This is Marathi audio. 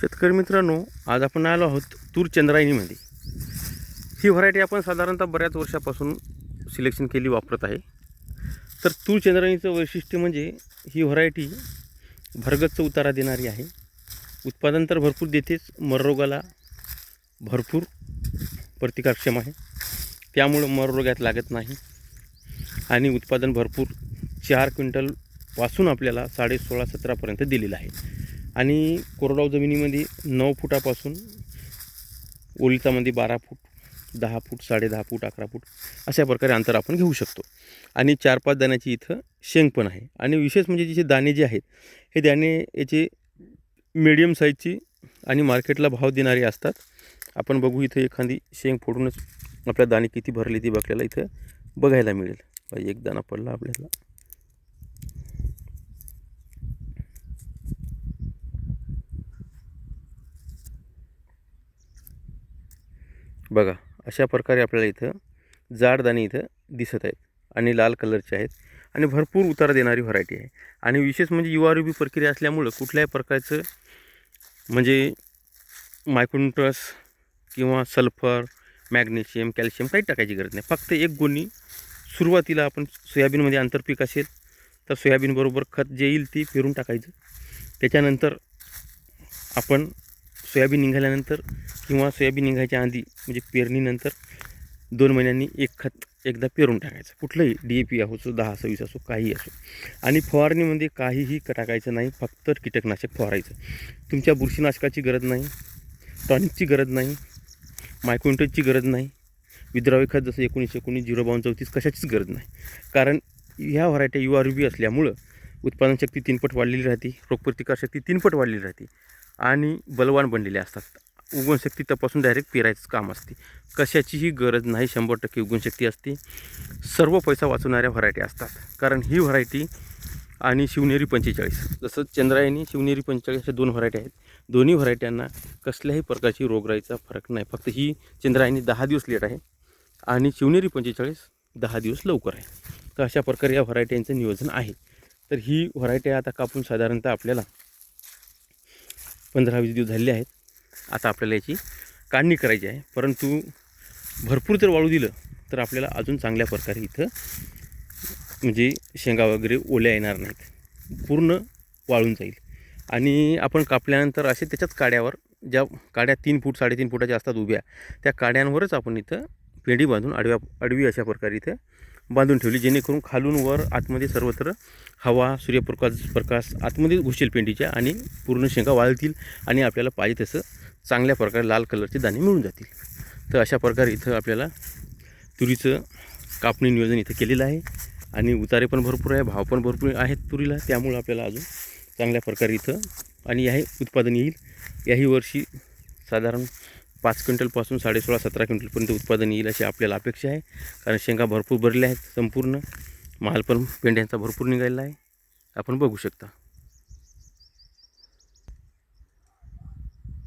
शेतकरी मित्रांनो आज आपण आलो आहोत तूर चंद्रायणीमध्ये ही व्हरायटी आपण साधारणतः बऱ्याच वर्षापासून सिलेक्शन केली वापरत आहे. तर तूर चंद्रायणीचं वैशिष्ट्य म्हणजे ही व्हरायटी भरगतचं उतारा देणारी आहे. उत्पादन तर भरपूर देतेच मररोगाला भरपूर प्रतिकारक्षम आहे. त्यामुळं मररोगात लागत नाही. आणि उत्पादन भरपूर चार क्विंटलपासून आपल्याला साडे सोळा सतरापर्यंत दिलेलं आहे. आणि कोरडाव जमिनीमध्ये नऊ फुटापासून ओलितामध्ये बारा फूट दहा फूट साडे दहा फूट अकरा फूट अशा प्रकारे अंतर आपण घेऊ शकतो. आणि चार पाच दाण्याची इथं शेंग पण आहे. आणि विशेष म्हणजे तिचे दाणे जे आहेत हे दाणे याचे मीडियम साईजची आणि मार्केटला भाव देणारे असतात. आपण बघू इथं एखादी शेंग फोडूनच आपल्या दाणे किती भरले ती आपल्याला इथं बघायला मिळेल. एक दाणा पडला आपल्याला. बघा अशा प्रकारे आपल्याला इथं जाड दाणे इथं दिसत आहेत आणि लाल कलरचे आहेत आणि भरपूर उतार देणारी व्हरायटी आहे. आणि विशेष म्हणजे यू आर बी प्रक्रिया असल्यामुळं कुठल्याही प्रकारचं म्हणजे मायक्रोन्युट्रस किंवा सल्फर मॅग्नेशियम कॅल्शियम काही टाकायची गरज नाही. फक्त एक गोणी सुरुवातीला आपण सोयाबीनमध्ये आंतरपीक असेल तर सोयाबीनबरोबर खत जे येईल ती फिरून टाकायचं. त्याच्यानंतर आपण सोयाबीन निघाल्यानंतर किंवा सोयाबीन निघायच्या आधी म्हणजे पेरणीनंतर दोन महिन्यांनी एक खत एकदा पेरून टाकायचं. कुठलंही डी ए पी असो दहा सव्वीस असो काही असो. आणि फवारणीमध्ये काहीही टाकायचं नाही फक्त कीटकनाशक फवारायचं. तुमच्या बुरशीनाशकाची गरज नाही टॉनिकची गरज नाही मायक्रोन्टेजची गरज नाही विद्रावी खत जसं एकोणीसशे एकोणीस झिरो बावन्न चौतीस कशाचीच गरज नाही. कारण ह्या व्हरायटी यू आर बी असल्यामुळं उत्पादन शक्ती तीनपट वाढलेली राहते रोगप्रतिकारशक्ती तीनपट वाढलेली राहते. आणि बलवान बनलेले असतात. उगवणशक्ती तपासून डायरेक्ट पेरायचं काम असते. कशाचीही गरज नाही शंभर टक्के उगवणशक्ती असते. सर्व पैसा वाचवणाऱ्या व्हरायटी असतात. कारण ही व्हरायटी आणि शिवनेरी पंचेचाळीस. जसं चंद्रायणी शिवनेरी पंचेचाळीस अशा दोन व्हरायटी आहेत. दोन्ही व्हरायट्यांना कसल्याही प्रकारची रोगराईचा फरक नाही. फक्त ही चंद्रायणी दहा दिवस लेट आहे आणि शिवनेरी पंचेचाळीस दहा दिवस लवकर आहे. तर अशा प्रकारे या व्हरायट्यांचं नियोजन आहे. तर ही व्हरायटी आता कापून साधारणतः आपल्याला पंधरा वीस दिवस झालेले आहेत. आता आपल्याला याची काढणी करायची आहे. परंतु भरपूर जर वाळू दिलं तर आपल्याला अजून चांगल्या प्रकारे इथं म्हणजे शेंगा वगैरे ओल्या येणार नाहीत. पूर्ण वाळून जाईल. आणि आपण कापल्यानंतर असे त्याच्याच काड्यावर ज्या काड्या तीन फूट साडेतीन फुटाच्या असतात उभ्या त्या काड्यांवरच आपण इथं पेंडी बांधून आडव्या आडवी अशा प्रकारे इथं बांधून ठेवली जेणेकरून खालून वर आतमध्ये सर्वत्र हवा सूर्यप्रकाश प्रकाश आतमध्ये घुसेल पेंडीच्या आणि पूर्ण शेंगा वाळतील आणि आपल्याला पाहिजे तसं चांगल्या प्रकारे लाल कलरचे दाणे मिळून जातील. तर अशा प्रकारे इथं आपल्याला तुरीचं कापणी नियोजन इथं केलेलं आहे आणि उतारे पण भरपूर आहे भाव पण भरपूर आहेत तुरीला त्यामुळं आपल्याला अजून चांगल्या प्रकारे इथं आणि याही उत्पादन येईल. याही वर्षी साधारण पाच क्विंटलपासून साडेसोळा सतरा क्विंटलपर्यंत उत्पादन येईल अशी आपल्याला अपेक्षा आहे. कारण शेंगा भरपूर भरल्या आहेत संपूर्ण. माल पण पेंड्यांचा भरपूर निघालेला आहे. आपण बघू शकता.